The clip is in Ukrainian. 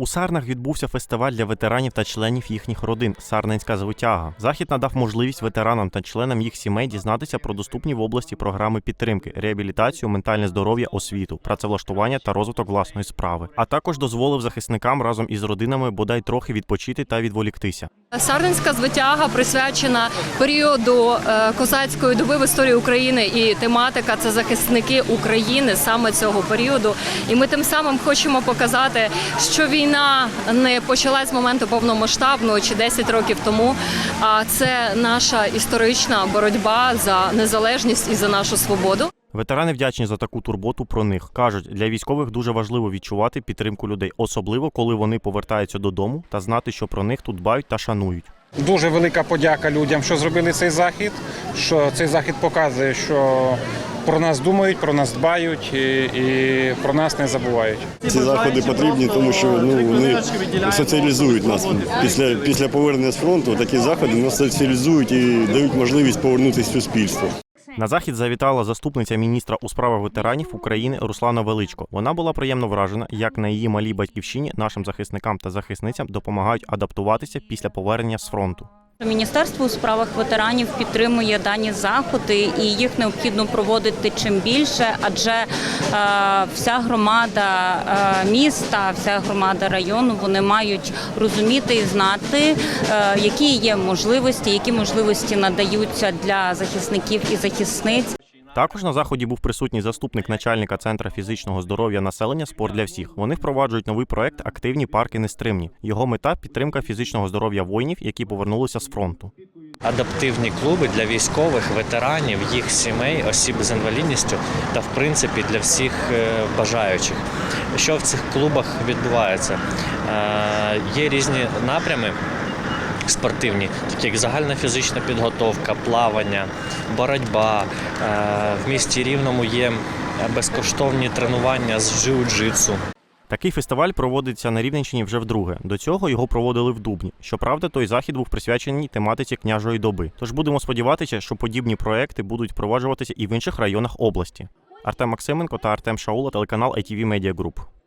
У Сарнах відбувся фестиваль для ветеранів та членів їхніх родин Сарненська звитяга. Захід надав можливість ветеранам та членам їх сімей дізнатися про доступні в області програми підтримки, реабілітацію, ментальне здоров'я, освіту, працевлаштування та розвиток власної справи. А також дозволив захисникам разом із родинами бодай трохи відпочити та відволіктися. Сарненська звитяга присвячена періоду е, козацької доби в історії України, і тематика це захисники України саме цього періоду. І ми тим самим хочемо показати, що війна не почалась з моменту повномасштабного чи 10 років тому. А це наша історична боротьба за незалежність і за нашу свободу. Ветерани вдячні за таку турботу про них. кажуть, для військових дуже важливо відчувати підтримку людей, особливо коли вони повертаються додому та знати, що про них тут дбають та шанують. Дуже велика подяка людям, що зробили цей захід. Що цей захід показує, що про нас думають, про нас дбають і, і про нас не забувають. Ці заходи потрібні, тому що ну вони соціалізують нас після після повернення з фронту. Такі заходи нас соціалізують і дають можливість повернутися в суспільство. На захід завітала заступниця міністра у справах ветеранів України Руслана Величко. Вона була приємно вражена, як на її малій батьківщині нашим захисникам та захисницям допомагають адаптуватися після повернення з фронту. Міністерство у справах ветеранів підтримує дані заходи, і їх необхідно проводити чим більше, адже е, вся громада е, міста, вся громада району вони мають розуміти і знати, е, які є можливості, які можливості надаються для захисників і захисниць. Також на заході був присутній заступник начальника центру фізичного здоров'я населення Спорт для всіх. Вони впроваджують новий проект Активні парки нестримні. Його мета підтримка фізичного здоров'я воїнів, які повернулися з фронту. адаптивні клуби для військових, ветеранів, їх сімей, осіб з інвалідністю та в принципі для всіх е, бажаючих. Що в цих клубах відбувається? Е, Є різні напрями. Спортивні, такі як загальна фізична підготовка, плавання, боротьба. Е, В місті Рівному є безкоштовні тренування з джиу-джитсу. Такий фестиваль проводиться на Рівненщині вже вдруге. До цього його проводили в Дубні. Щоправда, той захід був присвячений тематиці княжої доби. Тож будемо сподіватися, що подібні проекти будуть впроваджуватися і в інших районах області. Артем Максименко та Артем Шаула, телеканал ITV Media Group.